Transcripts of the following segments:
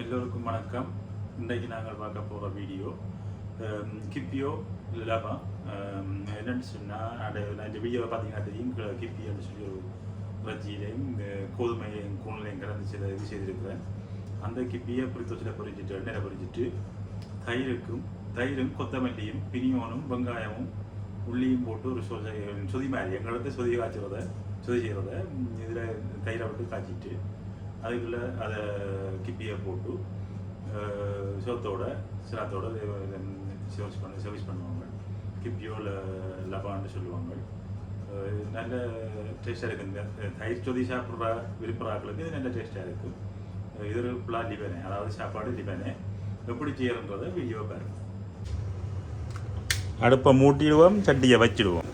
எல்லோருக்கும் வணக்கம். இன்றைக்கு நாங்கள் பார்க்க போகிற வீடியோ கிப்பியோ லபா. என்னென்னு என்னன்னு சொன்னால் அந்த நான் இந்த வீடியோவை பார்த்தீங்கன்னா தெரியும். கிப்பியோன்னு சொல்லி ஒரு இறைச்சியிலையும் இந்த கூணிலையும் கலந்து சில இது செய்திருக்கிறேன். அந்த கிப்பியை பிரித்தோச்சில் பொறிஞ்சிட்டு எண்ணெயில் பொறிஞ்சிட்டு தயிருக்கும் தயிரும் கொத்தமல்லியும் பினியோனும் வெங்காயமும் உள்ளியும் போட்டு ஒரு சொதி மாதிரி. எங்களுக்கு சொதி காய்ச்சுறத சொதி செய்கிறத இதில் தயிரை விட்டு காய்ச்சிட்டு அதுக்குள்ளே அதை கிப்பியை போட்டு சோத்தோட சிராத்தோட சர்வீஸ் பண்ண சர்வீஸ் பண்ணுவாங்க. கிப்பியோ இல்லை லபான்னு சொல்லுவாங்க. நல்ல டேஸ்ட்டாக இருக்குது இந்த தயிர் சொதி சாப்பிட்ற விரும்புகிறாக்களுக்கு இது நல்ல டேஸ்ட்டாக இருக்கும் இது ஃபுல்லாக லிபனே அதாவது சாப்பாடு லிபனே எப்படி செய்யறன்றத வீடியோ பாருங்க. அடுப்பை மூட்டிடுவோம் சட்டியை வச்சிடுவோம்.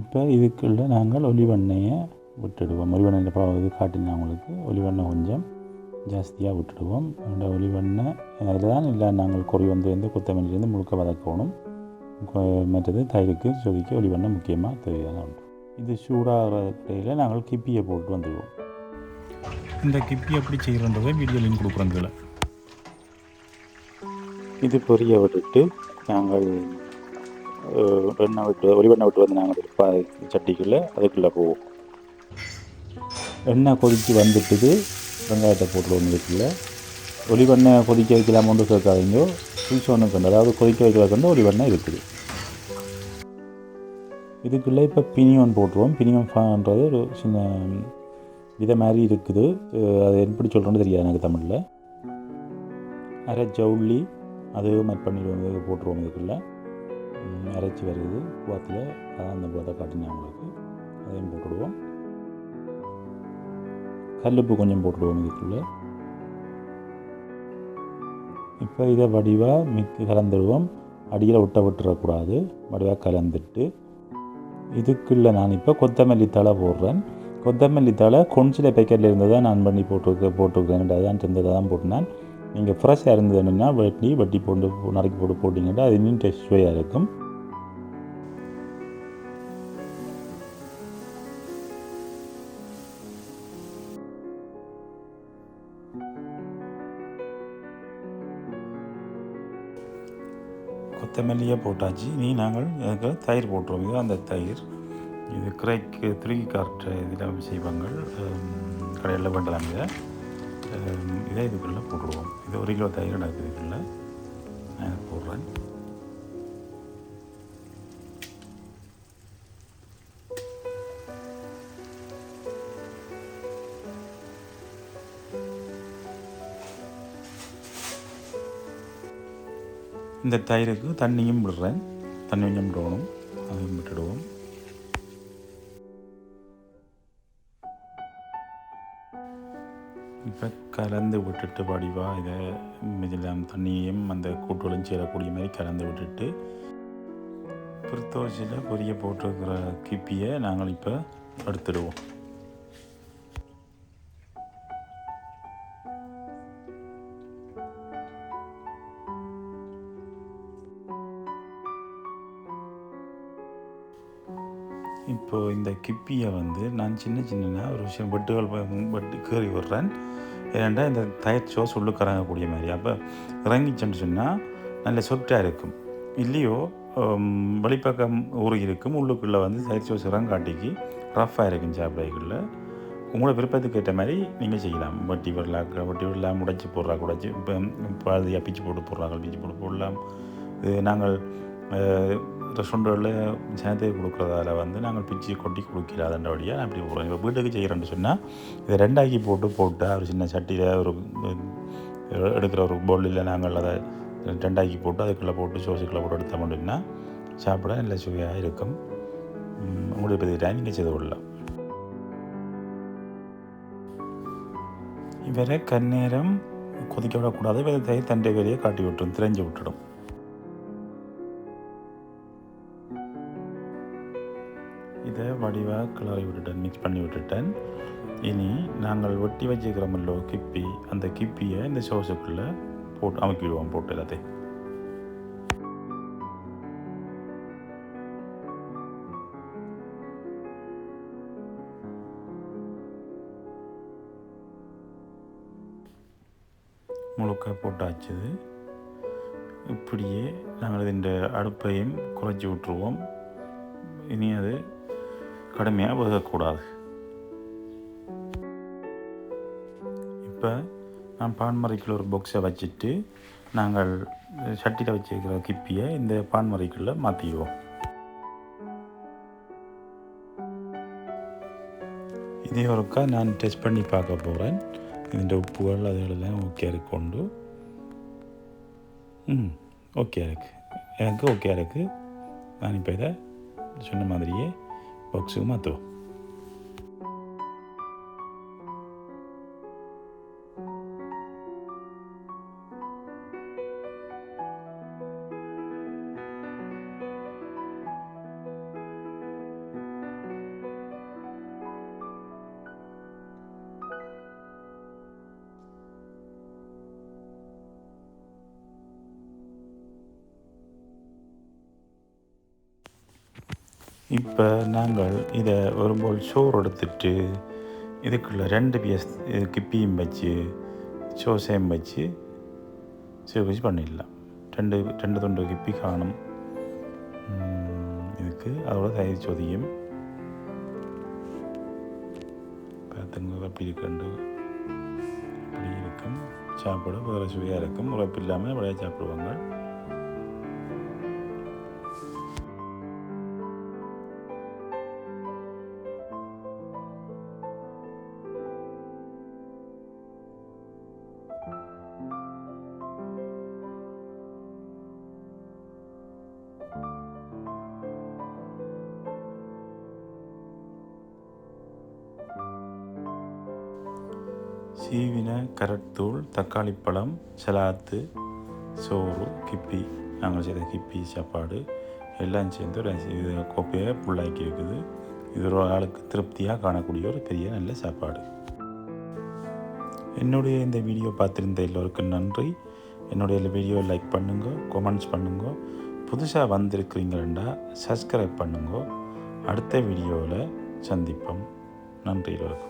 இப்போ இதுக்குள்ள நாங்கள் ஒலிவெண்ணெயை விட்டுடுவோம். ஒலிவெண்ணெயில் பா இது காட்டினா உங்களுக்கு ஒலிவெண்ணெய் கொஞ்சம் ஜாஸ்தியாக விட்டுடுவோம். அந்த ஒலிவெண்ணெய் அதில் தான் இல்லை நாங்கள் கொறி வந்து கொத்தமல்லிலேருந்து முழுக்க வதக்கணும். மற்றது தயிருக்கு சொதிக்க ஒலிவெண்ணெய் முக்கியமாக தேவையான ஒன்று. இது சூடாகிற இடையில் நாங்கள் கிப்பியை போட்டு வந்துடுவோம் இந்த கிப்பி எப்படி செய்கிறன்றதை வீடியோ லிங்க் கொடுக்குறோம் கீழே. இது பொரிய விட்டுட்டு நாங்கள் எண்ணெய் விட்டு ஒலிவெண்ணெய் விட்டு வந்து நாங்கள் சட்டிக்குள்ளே அதுக்குள்ளே போவோம். எண்ணெய் கொதித்து வந்துட்டுது. வெங்காயத்தை போட்டுருவோம் இதுக்குள்ள ஒளிவெண்ணெய் கொதிக்க வைக்கலாமோன்னு கேட்காதீங்க புளிச்சோன்னு கண்டு அதாவது கொதிக்க வைக்கிறதுக்கு ஒலிவெண்ணெய் இருக்குது. இதுக்குள்ளே இப்போ பினியோன் போட்டுருவோம். பினியோன் ஃபான்றது ஒரு சின்ன விதை மாதிரி இருக்குது. அது எப்படி சொல்கிறேன்னு தெரியாது எனக்கு தமிழில். அரை ஜவுளி அதுவும் மட் பண்ணிடுவோம். இது போட்டுருவோம் இதுக்குள்ளே. அரைச்சி வருது. பூவாத்தில் அதான் அந்த பூவத்தை காட்டினேன் உங்களுக்கு. அதையும் போட்டுடுவோம். கல்லுப்பு கொஞ்சம் போட்டுடுவோம் இதுக்குள்ளே இப்போ இதை வடிவாக மிக்க கலந்துடுவோம் அடியில் விட்ட விட்டுறக்கூடாது. வடிவாக கலந்துட்டு இதுக்குள்ளே நான் இப்போ கொத்தமல்லி தழை போடுறேன். கொத்தமல்லி தழை கொஞ்சில் பேக்கெட்டில் இருந்ததை நான் பண்ணி போட்டுருக்க போட்டுருக்கேன். அதான் இருந்ததை தான் போட்டினேன். நீங்கள் ஃப்ரெஷ்ஷாக இருந்ததுன்னா வெட்டி வட்டி போட்டு நறுக்கி போட்டு போட்டிங்கன்னா அது இன்னும் டேஸ்ட் சுவையாக இருக்கும். தெமல்லியாக போட்டாச்சு நீ நாங்கள் அதுக்கு தயிர் போட்டுருவோம். இது அந்த தயிர். இது கிரைக்கு திருக்கி காற்ற இதில் செய்வாங்க கடையில் பண்ணுறாங்க இதை. இதுக்குள்ளே போட்டுருவோம். இது ஒரு கிலோ தயிர் நடக்குது இதுக்குள்ளே நான் போடுறேன். இந்த தயிருக்கு தண்ணியும் விடுறேன். தண்ணி கொஞ்சம் விடணும். அதையும் விட்டுடுவோம். இப்போ கலந்து விட்டுட்டு வடிவா இதை இதில் தண்ணியையும் அந்த கூட்டுகளும் சேரக்கூடிய மாதிரி கலந்து விட்டுட்டு பிரித்தோசியில் பொரிய போட்டிருக்கிற கிப்பியை நாங்கள் இப்போ எடுத்துடுவோம். இப்போது இந்த கிப்பியை வந்து நான் சின்ன சின்னனா ஒரு விஷயம் வெட்டுகள் பட்டு வெட்டு கீறி விடுறேன். ஏன்னா இந்த தயிர் சோஸ் உள்ளுக்கு இறங்கக்கூடிய மாதிரி. அப்போ இறங்கிச்சுன்னு சொன்னால் நல்ல சொட்டாக இருக்கும். இல்லையோ வெளிப்பக்கம் ஊறி இருக்கும். உள்ளுக்குள்ளே வந்து தயிர் சோஸ் இறங்காட்டிக்கு ரஃப்பாக இருக்கும் சாப்பிடைக்குள்ள. உங்களோட விருப்பத்துக்கு ஏற்ற மாதிரி நீங்கள் செய்யலாம். வட்டி விடலாம் வட்டி விடலாம் உடைச்சி போடுறா உடைச்சி இப்போ பாதியாக பிச்சு போட்டு போடுறாங்க பிச்சு போட்டு போடலாம். இது நாங்கள் ரெஸ்டாரண்ட்டில் சேர்த்து கொடுக்குறதால வந்து நாங்கள் பிச்சு கொட்டி கொடுக்கலாதண்டபடியாக நான் அப்படி போடுறோம் இப்போ வீட்டுக்கு செய்கிறேன்னு சொன்னால் இதை ரெண்டாக்கி போட்டு போட்டு ஒரு சின்ன சட்டியில் ஒரு எடுக்கிற ஒரு பவுலில் நாங்கள் அதை ரெண்டாக்கி போட்டு அதுக்குள்ளே போட்டு சோசுக்குள்ளே போட்டு எடுத்தோம் அப்படின்னா சாப்பிட நல்ல சுவையாக இருக்கும். உங்களுடைய பதிலாக நீங்கள் செய்து கொள்ளலாம். இவரை கந்நேரம் கொதிக்க விடக்கூடாது. இவரை தண்டை வேலையை காட்டி விட்டுரும் திரைஞ்சு விட்டுடும். வடிவாக கிளறி விட்டுட்டேன் மிக்ஸ் பண்ணி விட்டுட்டேன். இனி நாங்கள் ஒட்டி வச்சுக்கிறோமல்லோ கிப்பி அந்த கிப்பியை இந்த சோஸுக்குள்ளே போட்டு அமுக்கிடுவோம் போட்டு எல்லாத்தையும். முழுக்க போட்டாச்சு. இப்படியே நாங்கள் இந்த அடுப்பையும் குறைச்சி விட்டுருவோம். இனி அது கடுமையாக வேகக்கூடாது இப்போ நான் பான்மறைக்குள்ள ஒரு பாக்ஸை வச்சுட்டு நாங்கள் சட்டியில் வச்சிருக்கிற கிப்பியை இந்த பான்மறைக்குள்ளே மாற்றிடுவோம் இதே ஒருக்கா நான் டெஸ்ட் பண்ணி பார்க்க போகிறேன் ഇതിൻ്റെ ഉപ്പുകൾ അതുകളെല്ലാം ഓക്കെ ആയിക്കൊണ്ട് ம் ஓகே இருக்கு எனக்கு ஓகே இருக்கு நான் இப்போ இதை சொன்ன மாதிரியே Pouco se o. இப்போ நாங்கள் இதை ஒரு சோறு எடுத்துட்டு இதுக்குள்ள ரெண்டு பீஸ் கிப்பியும் வச்சு சோசையும் வச்சு சேவ் பண்ணிடலாம். ரெண்டு ரெண்டு துண்டு கிப்பி காணும். இதுக்கு அதோட தயிர் சொதியும். பார்த்துங்க அப்படி இருக்கண்டு. இப்படி இருக்கும். சாப்பிட வேறு சுவையாக இருக்கும். உழைப்பு இல்லாமல் விளையா சாப்பிடுவாங்க. சீவின கரட்தூள் தக்காளி பழம் சலாத்து சோறு கிப்பி. நாங்கள் செய்த கிப்பி சாப்பாடு எல்லாம் சேர்ந்து ஒரு இது கோப்பையை புள்ளாக்கி இருக்குது. இது ஒரு ஆளுக்கு திருப்தியாக காணக்கூடிய ஒரு பெரிய நல்ல சாப்பாடு. என்னுடைய இந்த வீடியோ பார்த்துருந்த எல்லோருக்கும் நன்றி. என்னுடைய வீடியோ லைக் பண்ணுங்க கமெண்ட்ஸ் பண்ணுங்க. புதுசாக வந்திருக்கிறீங்களா சப்ஸ்கிரைப் பண்ணுங்க. அடுத்த வீடியோவில் சந்திப்போம். நன்றி எல்லோருக்கும்.